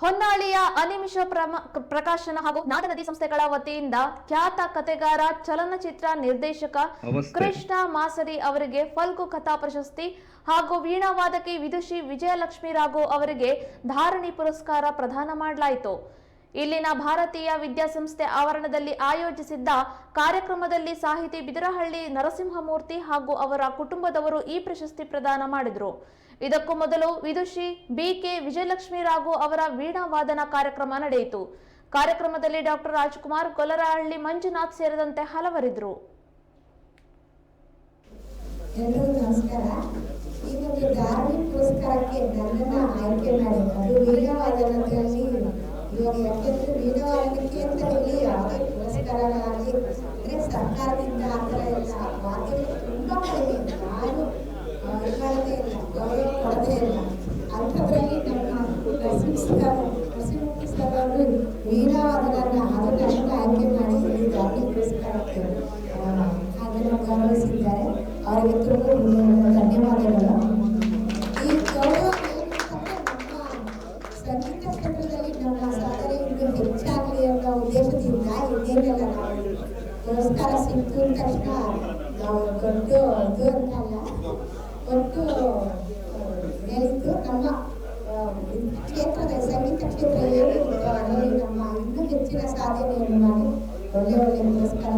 ಹೊನ್ನಾಳಿಯ ಅನಿಮಿಷ ಪ್ರಮ- ಪ್ರಕಾಶನ ಹಾಗೂ ನಾಟನದಿ ಸಂಸ್ಥೆಗಳ ವತಿಯಿಂದ ಖ್ಯಾತ ಕತೆಗಾರ ಚಲನಚಿತ್ರ ನಿರ್ದೇಶಕ ಕೃಷ್ಣ ಮಾಸರಿ ಅವರಿಗೆ ಫಲ್ಗು ಕಥಾ ಪ್ರಶಸ್ತಿ ಹಾಗೂ ವೀಣಾವಾದಕಿ ವಿದುಷಿ ವಿಜಯಲಕ್ಷ್ಮಿ ರಾಘು ಅವರಿಗೆ ಧಾರಣಿ ಪುರಸ್ಕಾರ ಪ್ರದಾನ ಮಾಡಲಾಯಿತು. ಇಲ್ಲಿನ ಭಾರತೀಯ ವಿದ್ಯಾಸಂಸ್ಥೆ ಆವರಣದಲ್ಲಿ ಆಯೋಜಿಸಿದ್ದ ಕಾರ್ಯಕ್ರಮದಲ್ಲಿ ಸಾಹಿತಿ ಬಿದರಹಳ್ಳಿ ನರಸಿಂಹಮೂರ್ತಿ ಹಾಗೂ ಅವರ ಕುಟುಂಬದವರು ಈ ಪ್ರಶಸ್ತಿ ಪ್ರದಾನ ಮಾಡಿದರು. ಇದಕ್ಕೂ ಮೊದಲು ವಿದುಷಿ ಬಿಕೆ ವಿಜಯಲಕ್ಷ್ಮಿ ರಾಘು ಅವರ ವೀಣಾ ವಾದನ ಕಾರ್ಯಕ್ರಮ ನಡೆಯಿತು. ಕಾರ್ಯಕ್ರಮದಲ್ಲಿ ಡಾಕ್ಟರ್ ರಾಜ್ಕುಮಾರ್ ಕೊಲರಹಳ್ಳಿ ಮಂಜುನಾಥ್ ಸೇರಿದಂತೆ ಹಲವರಿದ್ದರು. ನಮಸ್ಕಾರ. ಈ ಒಂದು ಧಾರ್ಮಿಕ ಪುರಸ್ಕಾರಕ್ಕೆ ನನ್ನನ್ನ ಆಯ್ಕೆ ಮಾಡಿದ್ದು ಅದು ವೀರವಾದನದಲ್ಲಿ ಇವಾಗ ಯಾಕೆಂದ್ರೆ ವೀರವಾದನಕ್ಕೆ ಅಂತ ಹೇಳಿ ಯಾವುದೇ ಪುರಸ್ಕಾರಗಳಾಗಲಿ ಅಂದ್ರೆ ಸರ್ಕಾರದಿಂದ ಆ ಥರ ಎಲ್ಲ ವಾದ್ಯಗಳು ತುಂಬಾ ಕಡಿಮೆ ಯಾರು ಆ, ಇದು ಮಾಡೋದೇ ಇಲ್ಲ ಗೌರವ ಕೊಡದೇ ಇಲ್ಲ ಅಂಥದ್ರಲ್ಲಿ ನಮ್ಮ ನರಸಿಂಹ ಸರ್ ನರಸಿಂಹ ಸರ್ ಅವರು ವೀರವಾದನನ್ನ ಅದು ನನ್ನನ್ನ ಆಯ್ಕೆ ಮಾಡಿ ಈ ಧಾರ್ಮಿಕ ಪುರಸ್ಕಾರಕ್ಕೆ ಆ, ಅದನ್ನು ಗೌರವಿಸಿದ್ದಾರೆ ಅವರಿಗೆ ತುಂಬ ಹೃದಯದ ಧನ್ಯವಾದಗಳು ಈ ಗೌರವ ಏನಂತಂದ್ರೆ ನಮ್ಮ ಸಂಗೀತ ಕ್ಷೇತ್ರದಲ್ಲಿ ನಮ್ಮ ಸಾಧನೆ ಇನ್ನೂ ಹೆಚ್ಚಾಗಲಿ ಅನ್ನೋ ಇನ್ನೇನೆಲ್ಲ ನಾವು ಪುರಸ್ಕಾರ ಸಿಕ್ಕಿದ ತಕ್ಷಣ ನಾವು ದೊಡ್ಡ ಅಂತಲ್ಲ ಒಟ್ಟು ಆ, ನಮ್ಮ ಕ್ಷೇತ್ರದ ಸಂಗೀತ ಕ್ಷೇತ್ರ ಅದರಲ್ಲಿ ನಮ್ಮ ಇನ್ನೂ ಹೆಚ್ಚಿನ ಸಾಧನೆಯನ್ನು ಮಾಡಿ ಒಳ್ಳೆ ಒಳ್ಳೆ ಪುರಸ್ಕಾರ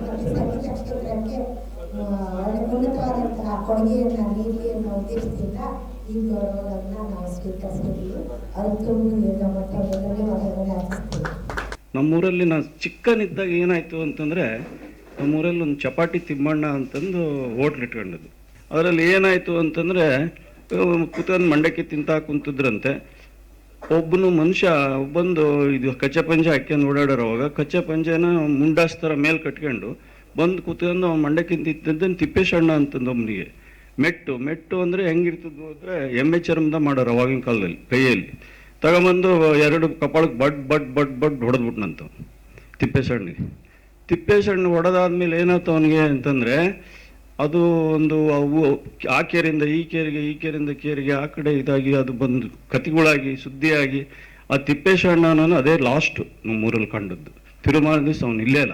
ಮತ್ತೆ ಸಂಗೀತ ಕ್ಷೇತ್ರಕ್ಕೆ ಒಳ್ಳೆ ಉನ್ನತವಾದಂತಹ ಕೊಡುಗೆಯನ್ನು ನೀಡಲಿ ಅನ್ನೋ ಉದ್ದೇಶದಿಂದ ಈ ನಾವು ಅದು ತುಂಬ ನಮ್ಮೂರಲ್ಲಿ ನಾನು ಚಿಕ್ಕನಿದ್ದಾಗ ಏನಾಯಿತು ಅಂತಂದರೆ ನಮ್ಮೂರಲ್ಲಿ ಒಂದು ಚಪಾಟಿ ತಿಮ್ಮಣ್ಣ ಅಂತಂದು ಹೋಟ್ಲ್ ಇಟ್ಕೊಂಡಿದ್ದು. ಅದರಲ್ಲಿ ಏನಾಯಿತು ಅಂತಂದರೆ ಕುತ್ಕೊಂಡು ಮಂಡಕ್ಕಿ ತಿಂತಾ ಕುಂತಿದ್ರಂತೆ. ಒಬ್ಬನು ಮನುಷ್ಯ ಒಬ್ಬಂದು ಇದು ಕಚ್ಚೆ ಪಂಜೆ ಹಾಕ್ಯಂಡು ಓಡಾಡೋವಾಗ ಕಚ್ಚೆ ಪಂಜೆನ ಮುಂಡಾಸ್ ಥರ ಮೇಲೆ ಕಟ್ಕೊಂಡು ಬಂದು ಕೂತ್ಕೊಂಡು ಅವ್ನು ಮಂಡಕ್ಕಿ ತಿಂತಿದ್ದನ್ನು ತಿಪ್ಪೇಶಣ್ಣ ಅಂತಂದು ಒಬ್ಬನಿಗೆ ಮೆಟ್ಟು ಮೆಟ್ಟು ಅಂದರೆ ಹೆಂಗಿರ್ತದ್ದು ಅಂದರೆ ಎಮ್ಮೆ ಚರ್ಮದ ಮಾಡೋರು ಅವಾಗಿನ ಕಾಲದಲ್ಲಿ, ಕೈಯಲ್ಲಿ. ತಗೊಂಬಂದು ಎರಡು ಕಪಾಳಕ್ಕೆ ಬಡ್ ಬಡ್ ಬಡ್ ಬಡ್ ಹೊಡೆದ್ಬಿಟ್ನಂತ. ತಿಪ್ಪೇಸಣ್ಣಿಗೆ. ತಿಪ್ಪೇಸಣ್ಣು ಹೊಡೆದಾದ್ಮೇಲೆ ಏನಾಯ್ತು ಅವನಿಗೆ ಅಂತಂದರೆ, ಅದು ಒಂದು ಅವು ಆ ಕೇರಿಂದ ಈ ಕೇರಿಗೆ, ಈ ಕೇರಿಂದ ಕೇರಿಗೆ ಆ ಕಡೆ ಇದಾಗಿ ಅದು ಬಂದು ಕತಿಗಳಾಗಿ, ಸುದ್ದಿಯಾಗಿ, ಆ ತಿಪ್ಪೇಶಣ್ಣನನ್ನು ಅದೇ ಲಾಸ್ಟ್ ನಮ್ಮೂರಲ್ಲಿ ಕಂಡದ್ದು. ತಿರುಮಾನ ದಿವಸ ಅವನು ಇಲ್ಲೇ ಇಲ್ಲ.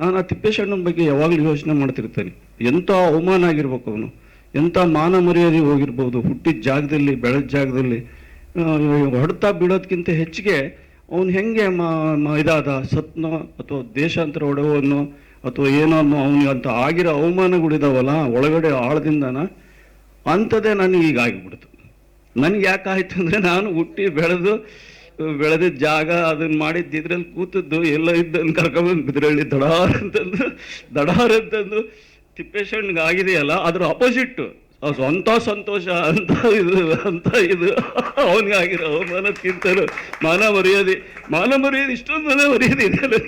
ನಾನು ಆ ತಿಪ್ಪೇಶಣ್ಣನ ಬಗ್ಗೆ ಯಾವಾಗಲೂ ಯೋಚನೆ ಮಾಡ್ತಿರ್ತೇನೆ. ಎಂಥ ಅವಮಾನ ಆಗಿರ್ಬೇಕು ಅವನು. ಎಂಥ ಮಾನ ಮರ್ಯಾದೆ ಹೋಗಿರ್ಬೋದು ಹುಟ್ಟಿದ ಜಾಗದಲ್ಲಿ, ಬೆಳೆದ ಜಾಗದಲ್ಲಿ. ಹೊಡ್ತಾ ಬೀಳೋದಕ್ಕಿಂತ ಹೆಚ್ಚಿಗೆ ಅವನು ಹೆಂಗೆ ಇದಾದ? ಸತ್ನೋ ಅಥವಾ ದೇಶಾಂತರ ಒಡವನ್ನು ಅಥವಾ ಏನೋ ಅವನಿಗೆ ಅಂತ ಆಗಿರೋ ಅವಮಾನಗಳಿದಾವಲ್ಲ, ಒಳಗಡೆ ಆಳದಿಂದನ ಅಂಥದ್ದೇ ನನಗೆ ಈಗ ಆಗಿಬಿಡ್ತು. ನನಗೆ ಯಾಕೆ ಆಯ್ತು ಅಂದರೆ ನಾನು ಹುಟ್ಟಿ ಬೆಳೆದು ಬೆಳೆದಿದ್ದ ಜಾಗ ಅದನ್ನ ಮಾಡಿದ್ದು ಇದ್ರಲ್ಲಿ ಕೂತದ್ದು, ಎಲ್ಲ ಇದ್ದನ್ನು ಕರ್ಕೊಂಬಂದು ಬಿದ್ರಳ್ಳಿ ದಡಾರ್ ಅಂತಂದು ದಡಾರ್ ಅಂತಂದು ತಿಪ್ಪೇಶಣ್ಣಿಗೆ ಆಗಿದೆಯಲ್ಲ, ಅದ್ರ ಅಪೋಸಿಟ್ಟು ಅಂಥ ಸಂತೋಷ ಅಂತ ಇದು ಅಂತ ಇದು. ಅವನಿಗೆ ಆಗಿರೋ ಅವಮಾನಕ್ಕಿಂತಲೂ ಮಾನ ಮರ್ಯಾದೆ ಮಾನ ಮರ್ಯಾದೆ, ಇಷ್ಟೊಂದು ಮಾನ ಮರ್ಯಾದೆ ಇದೆಯಲ್ಲ